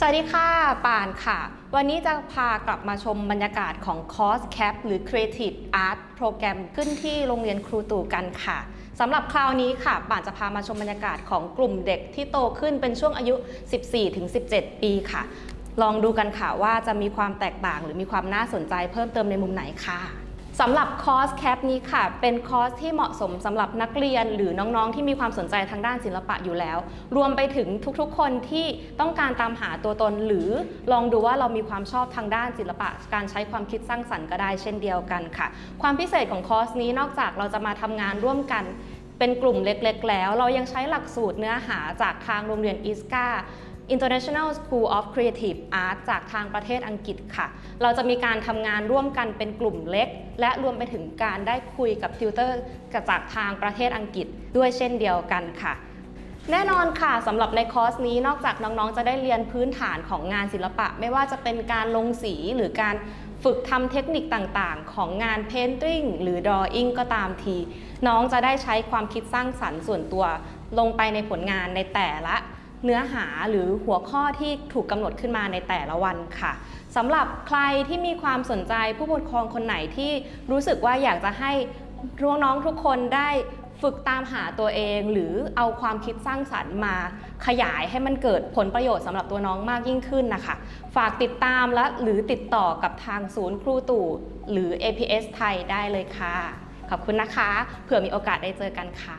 สวัสดีค่ะป่านค่ะ วันนี้จะพากลับมาชมบรรยากาศของคอร์สแคปหรือ Creative Art โปรแกรมขึ้นที่โรงเรียนครูตู่กันค่ะสำหรับคราวนี้ค่ะ ป่านจะพามาชมบรรยากาศของกลุ่มเด็กที่โตขึ้นเป็นช่วงอายุ 14-17 ปีค่ะ ลองดูกันค่ะว่าจะมีความแตกต่างหรือมีความน่าสนใจเพิ่มเติมในมุมไหนค่ะ สำหรับคอร์สแคปนี้ค่ะ เป็นคอร์สที่เหมาะสมสำหรับนักเรียนหรือน้องๆ ที่มีความสนใจทางด้านศิลปะอยู่แล้ว รวมไปถึงทุกๆ คนที่ต้องการตามหาตัวตน หรือลองดูว่าเรามีความชอบทางด้านศิลปะ การใช้ความคิดสร้างสรรค์ก็ได้เช่นเดียวกันค่ะ ความพิเศษของคอร์สนี้นอกจากเราจะมาทำงานร่วมกันเป็นกลุ่มเล็กๆ แล้ว เรายังใช้หลักสูตรเนื้อหาจากทางโรงเรียนอิสกา International School of Creative Arts จากทางประเทศอังกฤษค่ะ เราจะมีการทำงานร่วมกันเป็นกลุ่มเล็ก และรวมไปถึงการได้คุยกับติวเตอร์จากทางประเทศอังกฤษด้วยเช่นเดียวกันค่ะ แน่นอนค่ะสำหรับในคอร์สนี้นอกจากน้องๆ จะได้เรียนพื้นฐานของงานศิลปะ ไม่ว่าจะเป็นการลงสีหรือการฝึกทำเทคนิคต่างๆ ของงาน Painting หรือ Drawing ก็ตามที น้องจะได้ใช้ความคิดสร้างสรรค์ส่วนตัวลงไปในผลงานในแต่ละ เนื้อหาหรือหัวข้อที่ถูกกำหนดขึ้นมาในแต่ละวันค่ะสำหรับใครที่มีความสนใจผู้ปกครองคนไหนที่รู้สึกว่าอยากจะให้น้องๆทุกคนได้ฝึกตามหาตัวเองหรือเอาความคิดสร้างสรรค์มา ขยายให้มันเกิดผลประโยชน์สำหรับตัวน้องมากยิ่งขึ้นนะคะ ฝากติดตามและหรือติดต่อกับทางศูนย์ครูตู่หรือ APS ไทยได้เลยค่ะ ขอบคุณนะคะ เผื่อมีโอกาสได้เจอกันค่ะ